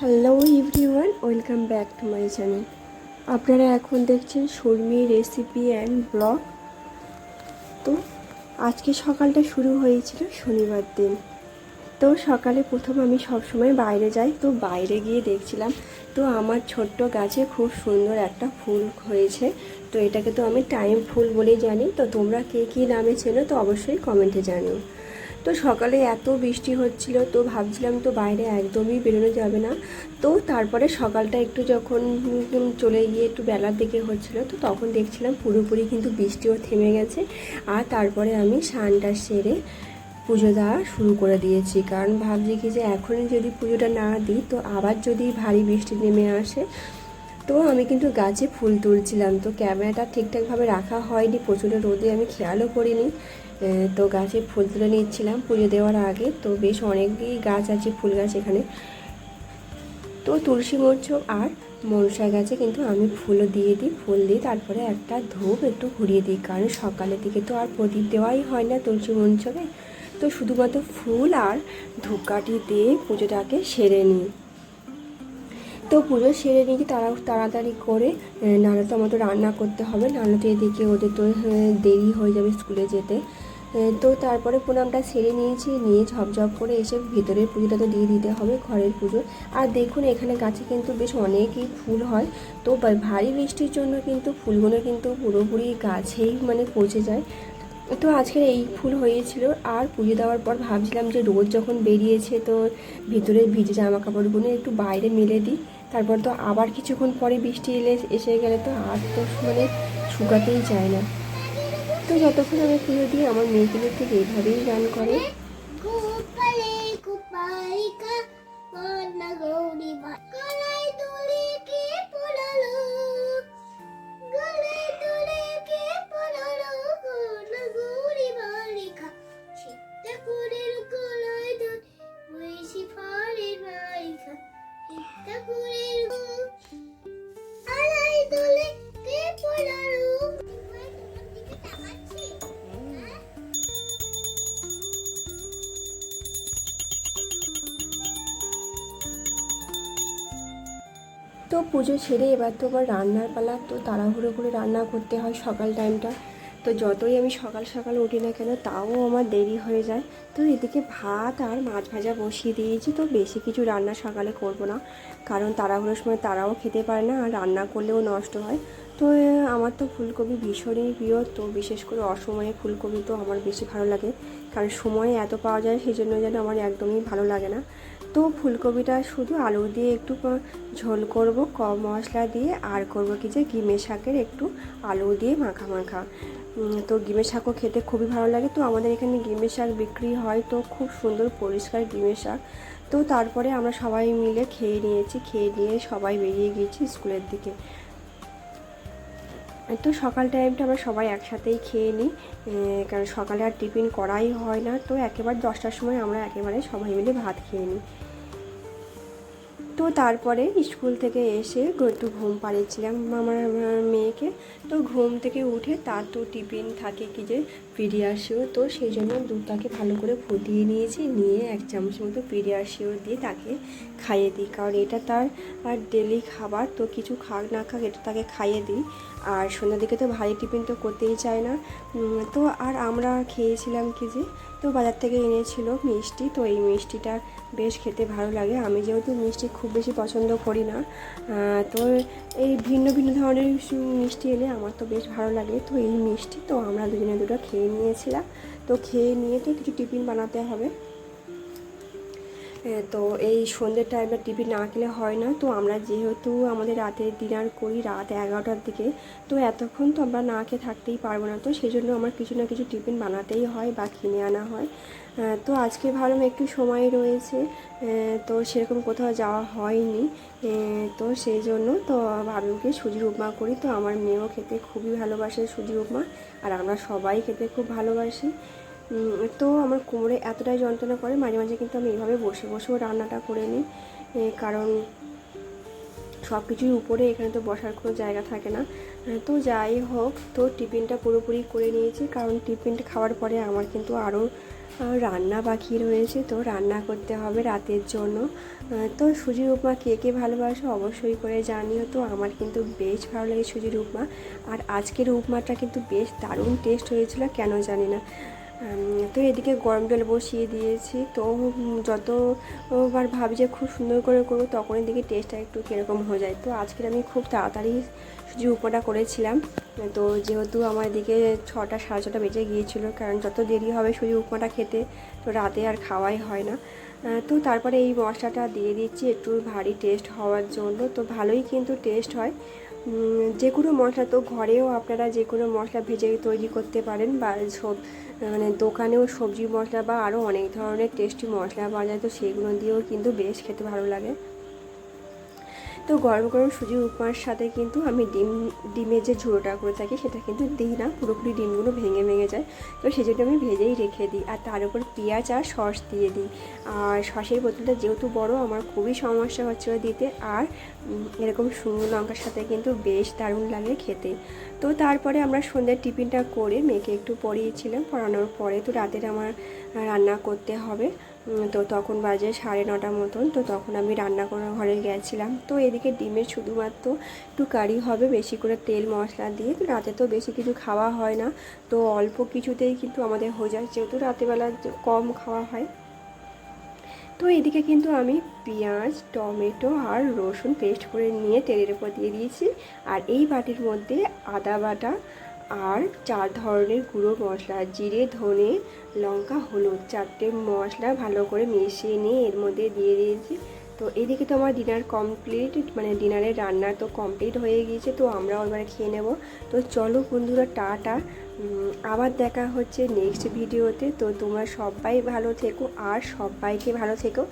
Hello everyone welcome back to my channel আপনারা এখন দেখছেন শর্মি রেসিপি অ্যান্ড ব্লগ তো আজকে সকালটা শুরু হয়েছিল শনিবার দিন। তো সকালে প্রথম আমি সবসময় বাইরে যাই, তো বাইরে গিয়ে দেখছিলাম, তো আমার ছোট্ট গাছে খুব সুন্দর একটা ফুল হয়েছে। তো এটাকে তো আমি টাইম ফুল বলেই জানি। তো তোমরা কে কী নামে চেনো তো অবশ্যই কমেন্টে জানিও। তো সকালে এত বৃষ্টি হচ্ছিল, তো ভাবছিলাম তো বাইরে একদমই বেরোনো যাবে না। তো তারপরে সকালটা একটু যখন চলে গিয়ে একটু বেলার দিকে হচ্ছিল, তো তখন দেখছিলাম পুরোপুরি কিন্তু বৃষ্টিও থেমে গেছে। আর তারপরে আমি স্নানটা সেরে পুজো দেওয়া শুরু করে দিয়েছি। কারণ ভাবছি কি যে এখনই যদি পুজোটা না দিই, তো আবার যদি ভারী বৃষ্টি নেমে আসে, তো আমি কিন্তু গাছে ফুল তুলছিলাম। তো ক্যামেরাটা ঠিকঠাকভাবে রাখা হয়নি, প্রচণ্ড রোদে আমি খেয়ালও করিনি। তো গাছে ফুল তুলে নিচ্ছিলাম পুজো দেওয়ার আগে, তো বেশ অনেকই গাছ আছে, ফুল গাছ এখানে। তো তুলসী মঞ্চ আর মনসা গাছে কিন্তু আমি ফুলও দিয়ে দিই, ফুল দিই তারপরে একটা ধূপ একটু ঘুরিয়ে দিই, কারণ সকালের দিকে তো আর প্রদীপ দেওয়াই হয় না তুলসী মঞ্চকে তো শুধুমাত্র ফুল আর ধূপকাঠি দিয়ে পুজোটাকে সেরে নিই। তো পুজো সেরে নিয়ে তারা, তাড়াতাড়ি করে নাহলে তো আমাদের রান্না করতে হবে নাহলে তো এদিকে ওদের তো দেরি হয়ে যাবে স্কুলে যেতে। তো তারপরে প্রণামটা সেরে নিয়েছি, নিয়ে ঝপঝপ করে এসে ভিতরের পুজোটা তো দিয়ে দিতে হবে, ঘরের পুজো। আর দেখুন, এখানে গাছে কিন্তু বেশ অনেকই ফুল হয়। তো ভারী বৃষ্টির জন্য কিন্তু ফুলগুলো কিন্তু পুরোপুরি গাছেই মানে পচে যায়। তো আজকের এই ফুল হয়েছিল। আর পুজো দেওয়ার পর ভাবছিলাম যে রোদ যখন বেরিয়েছে তো ভিতরে ভিজে জামা কাপড়গুলো একটু বাইরে মেলে দিই। তারপর তো আবার কিছুক্ষণ পরে বৃষ্টি এলে, এসে গেলে তো আর তো মানে শুকাতেই চায় না। তো যতক্ষণ আমি পুজো দিই আমার মেয়েগুলো ঠিক এইভাবেই গান করে। গোপালে তো পুজো ছেড়ে এবার তো আবার রান্নার পালা তো তাড়াহুড়ো করে রান্না করতে হয় সকাল টাইমটা। তো যতই আমি সকাল সকাল উঠি না কেন তাও আমার দেরি হয়ে যায়। তো এদিকে ভাত আর মাছ ভাজা বসিয়ে দিয়েছি তো বেশি কিছু রান্না সকালে করব না। কারণ তাড়াহুড়োর সময় তারাও খেতে পারে না আর রান্না করলেও নষ্ট হয়। তো আমার তো ফুলকপি ভীষণই প্রিয়। তো বিশেষ করে অসময়ে ফুলকপি তো আমার বেশি ভালো লাগে। কারণ সময়ে এত পাওয়া যায় সেই জন্য যেন আমার একদমই ভালো লাগে না। তো ফুলকপিটা শুধু আলু দিয়ে একটু ঝোল করব, কম মশলা দিয়ে, আর করব কি যে গিমে শাকের একটু আলু দিয়ে মাখা মাখা। তো গিমে শাকও খেতে খুবই ভালো লাগে। তো আমাদের এখানে গিমে শাক বিক্রি হয় তো খুব সুন্দর, পরিষ্কার গিমে শাক। তো তারপরে আমরা সবাই মিলে খেয়ে নিয়েছি, খেয়ে নিয়ে সবাই বেরিয়ে গিয়েছি স্কুলের দিকে। তো সকাল টাইমটা আমরা সবাই একসাথেই খেয়ে নিই। কারণ সকালে আর টিফিন করাই হয় না। তো একেবারে দশটার সময় আমরা একেবারে সবাই মিলে ভাত খেয়ে নিই। তারপরে স্কুল থেকে এসে একটু ঘুম পাড়িয়েছিলাম। আমার আমার মেয়েকে। তো ঘুম থেকে উঠে তার তো টিফিন থাকে কি যে পিডিয়াশিও তো সেই জন্য দুধটাকে ভালো করে ফুটিয়ে নিয়েছি, নিয়ে এক চামচ মতো পিডিয়াশিও দিয়ে তাকে খাইয়ে দিই। কারণ এটা তার আর ডেলি খাবার। তো কিছু খাক না খাক, এটা তাকে খাইয়ে দিই। আর সন্ধ্যার দিকে তো ভারী টিফিন তো করতেই চায় না। তো আর আমরা খেয়েছিলাম কি যে, তো বাজার থেকে এনেছিল মিষ্টি, তো এই মিষ্টিটা বেশ খেতে ভালো লাগে। আমি যেহেতু মিষ্টি খুব বেশি পছন্দ করি না তো এই ভিন্ন ভিন্ন ধরনের মিষ্টি এলে আমার তো বেশ ভালো লাগে। তো এই মিষ্টি তো আমরা দুজনে দুটো খেয়ে নিয়েছিলাম। তো খেয়ে নিয়ে তো কিছু টিফিন বানাতে হবে। তো এই সন্ধ্যের টাইমে টিফিন না খেলে হয় না। তো আমরা যেহেতু আমাদের রাতে ডিনার করি রাত এগারোটার দিকে, তো এতক্ষণ তো আমরা না খেয়ে থাকতেই পারব না। তো সেই জন্য আমার কিছু না কিছু টিফিন বানাতেই হয় বা কিনে আনা হয়। তো আজকে ভাবলাম একটু সময় রয়েছে তো সেরকম কোথাও যাওয়া হয়নি। তো সেই জন্য তো ভাবলাম কি সুজির উপমা করি। তো আমার মেয়েও খেতে খুবই ভালোবাসে সুজির উপমা, আর আমরা সবাই খেতে খুব ভালোবাসি। তো আমার কোমরে এতটাই যন্ত্রণা করে, মাঝে মাঝে কিন্তু আমি এইভাবে বসে বসেও রান্নাটা করে নিই। কারণ সব কিছুর উপরে এখানে তো বসার কোনো জায়গা থাকে না। তো যাই হোক, তো টিফিনটা পুরোপুরি করে নিয়েছি, কারণ টিফিনটা খাওয়ার পরে আমার কিন্তু আরও রান্না বাকি রয়েছে, তো রান্না করতে হবে রাতের জন্য। তো সুজির উপমা কে কে ভালোবাসো অবশ্যই করে জানিও তো, আমার কিন্তু বেশ ভালো লাগে সুজির উপমা আর আজকের উপমাটা কিন্তু বেশ দারুণ টেস্ট হয়েছিল, কেন জানি না। তো এদিকে গরম জল বসিয়ে দিয়েছি। তো যতবার ভাবি যে খুব সুন্দর করে করব তখন এদিকে টেস্টটা একটু কীরকম হয়ে যায়। তো আজকে আমি খুব তাড়াতাড়ি সুজি উপমাটা করেছিলাম, তো যেহেতু আমার এদিকে ছটা, সাড়ে ছটা বেজে গিয়েছিল, কারণ যত দেরি হবে সুজি উপমাটা খেতে, তো রাতে আর খাওয়াই হয় না। তো তারপরে এই মশলাটা দিয়ে দিচ্ছি একটু ভারী টেস্ট হওয়ার জন্য। তো ভালোই কিন্তু টেস্ট হয়। যে কোনো মশলা তো ঘরেও আপনারা যে কোনো মশলা ভেজে তৈরি করতে পারেন বা মানে দোকানেও সবজি মশলা বা আরও অনেক ধরনের টেস্টি মশলা পাওয়া যায়, তো সেগুলো দিয়েও কিন্তু বেশ খেতে ভালো লাগে। তো গরম গরম সুজি উপমার সাথে কিন্তু আমি ডিম, ডিমের যে ঝুড়োটা করে থাকি সেটা কিন্তু দিই না। পুরোপুরি ডিমগুলো ভেঙে ভেঙে যায়। তো সেই জন্য আমি ভেজেই রেখে দিই আর তার উপর পেঁয়াজ আর সস দিয়ে দিই। আর সসের বোতলটা যেহেতু বড়, আমার খুবই সমস্যা হচ্ছিল দিতে। আর এরকম শুকনো লঙ্কার সাথে কিন্তু বেশ দারুণ লাগে খেতে। তো তারপরে আমরা সন্ধ্যার টিফিনটা করে মেয়েকে একটু পড়িয়েছিলাম। পড়ানোর পরে তো রাতের আমার রান্না করতে হবে। তো তখন বাজে সাড়ে নটা মতন, তো তখন আমি রান্না করার ঘরে গেছিলাম। তো এদিকে ডিমের শুধুমাত্র একটু কারি হবে, বেশি করে তেল, মশলা দিয়ে। তো রাতে তো বেশি কিছু খাওয়া হয় না, তো অল্প কিছুতেই কিন্তু আমাদের হয়ে যায়, যেহেতু রাতেবেলা কম খাওয়া হয়। তো এদিকে কিন্তু আমি পেঁয়াজ, টমেটো আর রসুন পেস্ট করে নিয়ে তেলের উপর দিয়ে দিয়েছি। আর এই বাটির মধ্যে আদা বাটা আর চার ধরনের গুঁড়ো মশলা, জিরে, ধনে, লঙ্কা, হলুদ। চারটে মশলা ভালো করে মিশিয়ে নিয়ে এর মধ্যে দিয়ে দিয়েছি। তো এদিকে তো আমার ডিনার কমপ্লিট মানে ডিনারের রান্না তো কমপ্লিট হয়ে গিয়েছে, তো আমরাও এবারে খেয়ে নেব। তো চলো বন্ধুরা, টাটা। আবার দেখা হচ্ছে নেক্সট ভিডিওতে তো তোমরা সবাই ভালো থেকো আর সবাইকে ভালো থেকো।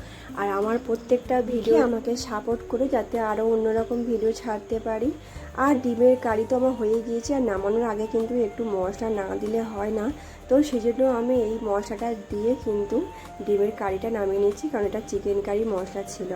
আর আমার প্রত্যেকটা ভিডিও আমাকে সাপোর্ট করে যাতে আরও অন্যরকম ভিডিও ছাড়তে পারি। আর ডিমের কারি তো আমার হয়ে গিয়েছে আর নামানোর আগে কিন্তু একটু মশলা না দিলে হয় না। তো সেই জন্য আমি এই মশলাটা দিয়ে কিন্তু ডিমের কারিটা নামিয়ে নিয়েছি কারণ এটা চিকেন কারি মশলা ছিল।